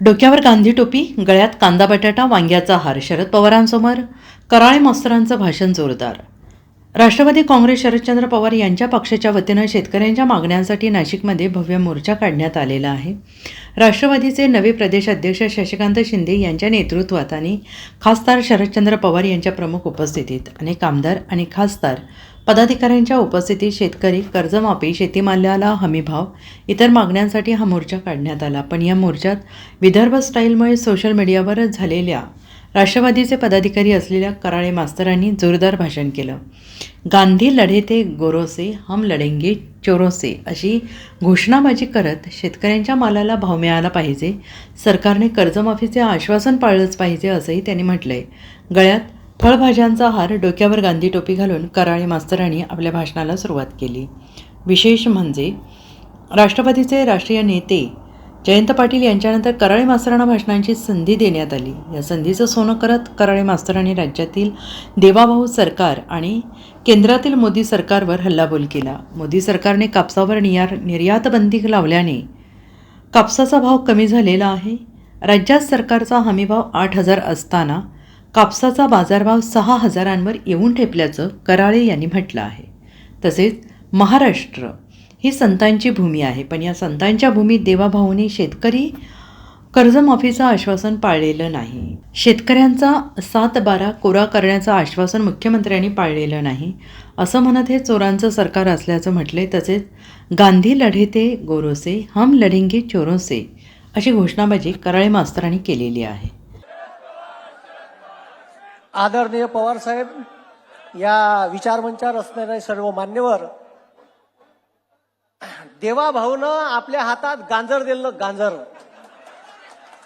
डोक्यावर गांधी टोपी गळ्यात कांदा बटाटा वांग्याचा हार शरद पवारांसमोर कराळे मास्तरांचं भाषण जोरदार. राष्ट्रवादी काँग्रेस शरदचंद्र पवार यांच्या पक्षाच्या वतीनं शेतकऱ्यांच्या मागण्यांसाठी नाशिकमध्ये भव्य मोर्चा काढण्यात आलेला आहे. राष्ट्रवादीचे नवे प्रदेश अध्यक्ष शशिकांत शिंदे यांच्या नेतृत्वात आणि खासदार शरदचंद्र पवार यांच्या प्रमुख उपस्थितीत अनेक आमदार आणि खासदार पदाधिकाऱ्यांच्या उपस्थितीत शेतकरी कर्जमाफी शेतीमाल्याला हमीभाव इतर मागण्यांसाठी हा मोर्चा काढण्यात आला. पण या मोर्चात विदर्भ स्टाईलमुळे सोशल मीडियावरच झालेल्या राष्ट्रवादीचे पदाधिकारी असलेल्या कराळे मास्तरांनी जोरदार भाषण केलं. गांधी लढे ते गोरोसे हम लढेंगे चोरोसे अशी घोषणाबाजी करत शेतकऱ्यांच्या मालाला भाव मिळाला पाहिजे सरकारने कर्जमाफीचे आश्वासन पाळलंच पाहिजे असंही त्यांनी म्हटलंय. गळ्यात फळभाज्यांचा हार डोक्यावर गांधी टोपी घालून कराळे मास्तरांनी आपल्या भाषणाला सुरुवात केली. विशेष म्हणजे राष्ट्रवादीचे राष्ट्रीय नेते जयंत पाटील यांच्यानंतर कराळे मास्तरांना भाषणांची संधी देण्यात आली. या संधीचं सोनं करत कराळे मास्तरांनी राज्यातील देवाभाऊ सरकार आणि केंद्रातील मोदी सरकारवर हल्लाबोल केला. मोदी सरकारने कापसावर नियार निर्यात बंदी लावल्याने कापसाचा भाव कमी झालेला आहे. राज्यात सरकारचा हमीभाव आठ हजार असताना कापसाचा बाजारभाव सहा हजारांवर येऊन ठेपल्याचं कराळे यांनी म्हटलं आहे. तसेच महाराष्ट्र ही संतांची भूमी आहे. पण या संतांच्या भूमीत देवाभाऊने शेतकरी कर्जमाफीचं आश्वासन पाळलेलं नाही. शेतकऱ्यांचा सात बारा कोरा करण्याचं आश्वासन मुख्यमंत्र्यांनी पाळलेलं नाही. असं म्हणत हे चोरांचं सरकार असल्याचं म्हटले तसेच गांधी लढे ते गोरोसे हम लढेंगे चोरोसे अशी घोषणाबाजी कराळे मास्तरांनी केलेली आहे. आदरणीय पवार साहेब या विचारमंचावर असणारे सर्व मान्यवर देवाभाऊनं आपल्या हातात गांजर दिलं गांजर.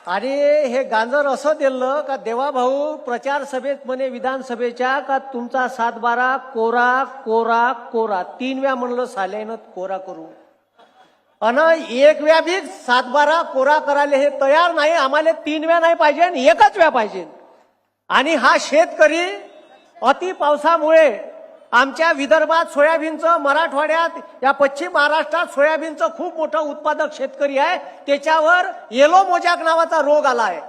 आणि हे गांजर असं दिलं का देवाभाऊ प्रचार सभेत म्हणे विधानसभेच्या का तुमचा सातबारा कोरा कोरा कोरा. तीन वेळा म्हणलं साल्यानं कोरा करू. अन एक वेळा बी सातबारा कोरा करायला हे तयार नाही आम्हाला तीन वेळा नाही पाहिजे आणि एकच वेळा पाहिजे. आणि हा शेतकरी अति पावसामुळे आमच्या विदर्भात सोयाबीनचं मराठवाड्यात या पश्चिम महाराष्ट्रात सोयाबीनचं खूप मोठं उत्पादक शेतकरी आहे. त्याच्यावर येलो मोजाक नावाचा रोग आलाय.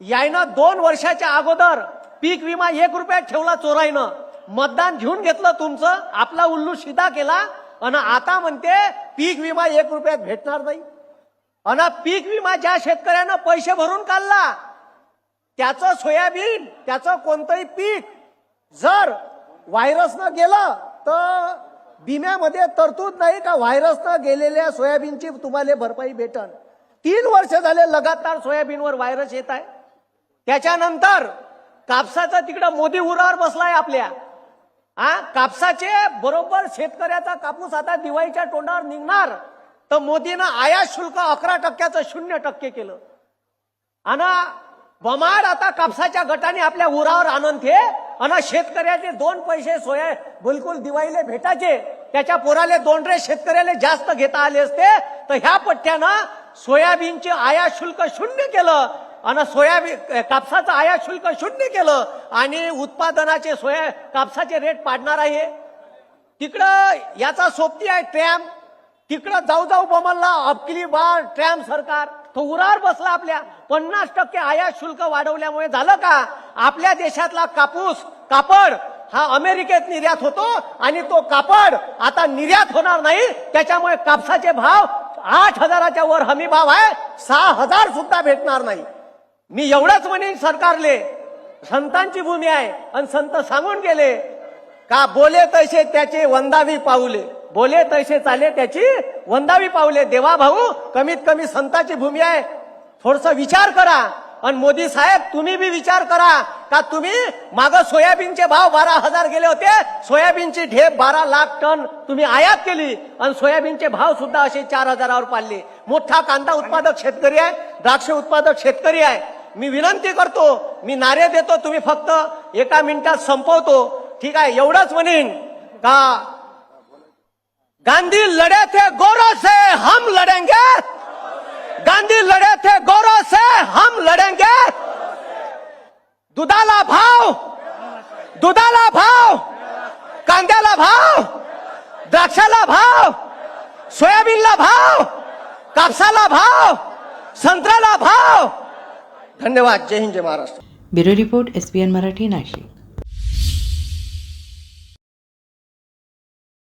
यायनं दोन वर्षाच्या अगोदर पीक विमा एक रुपयात ठेवला चोराईनं. मतदान घेऊन घेतलं तुमचं आपला उल्लू शिदा केला. आणि आता म्हणते पीक विमा एक रुपयात भेटणार नाही. आणि पीक विमा ज्या शेतकऱ्यानं पैसे भरून काढला त्याचं सोयाबीन त्याचं कोणतंही पीक जर व्हायरसनं गेलं तर विम्यामध्ये तरतूद नाही का व्हायरसनं गेलेल्या सोयाबीनची तुम्हाला भरपाई भेटन. तीन वर्ष झाले लगातार सोयाबीनवर व्हायरस येत आहे. त्याच्यानंतर कापसाचं तिकडं मोदी उरावर बसलाय आपल्या. हा कापसाचे बरोबर शेतकऱ्याचा कापूस आता दिवाळीच्या तोंडावर निघणार. तर मोदीनं आयात शुल्क अकरा टक्क्याचं शून्य टक्के केलं. आणि बमाड आता कापसाच्या गटाने आपल्या उरावर आणून घे अन शेतकऱ्याचे दोन पैसे सोया बिलकुल दिवाळीले भेटायचे. त्याच्या पोराले दोन रे शेतकऱ्याला जास्त घेता आले असते. तर ह्या पट्ट्यानं सोयाबीनचे आयात शुल्क शून्य केलं. आणि सोयाबीन कापसाचं आयात शुल्क शून्य केलं. आणि उत्पादनाचे सोया कापसाचे रेट पाडणार आहे. तिकडं याचा सोबती आहे ट्रॅम. तिकडं जाऊ जाऊ बमलला अबकिली बार ट्रॅम सरकार. तो बसला आपल्या. पन्नास टक्के आयात शुल्क वाढवल्यामुळे झालं का? आपल्या देशातला कापूस कापड हा अमेरिकेत निर्यात होतो आणि तो कापड आता निर्यात होणार नाही. त्याच्यामुळे कापसाचे भाव आठ हजाराच्या वर हमी भाव आहे. सहा हजार सुद्धा भेटणार नाही. मी एवढंच म्हणेन सरकारले संतांची भूमी आहे. आणि संत सांगून गेले का बोले तसे त्याचे वंदावी पाऊले. बोले तैसे चाले त्याची वंदावी पावले. देवा भाऊ कमीत कमी संताची भूमी आहे. थोडस विचार करा. आणि मोदी साहेब तुम्ही बी विचार करा. का तुम्ही माग सोयाबीनचे भाव बारा हजार गेले होते? सोयाबीनची ढेप बारा लाख टन तुम्ही आयात केली. आणि सोयाबीनचे भाव सुद्धा असे चार हजारावर पाडले. मोठा कांदा उत्पादक शेतकरी आहे. द्राक्ष उत्पादक शेतकरी आहे. मी विनंती करतो मी नारे देतो तुम्ही फक्त एका मिनिटात संपवतो. ठीक आहे एवढंच म्हणेन. का गांधी लड़े थे गोरों से हम लड़ेंगे। गांधी लड़े थे गोरों से हम लड़ेंगे। दुधाला भाव दुधाला भाव कांद्याला भाव द्राक्षाला भाव सोयाबीनला भाव कापसाला भाव संत्र्याला भाव। धन्यवाद जय हिंद जय Maharashtra. Bureau report S Marathi Nashik.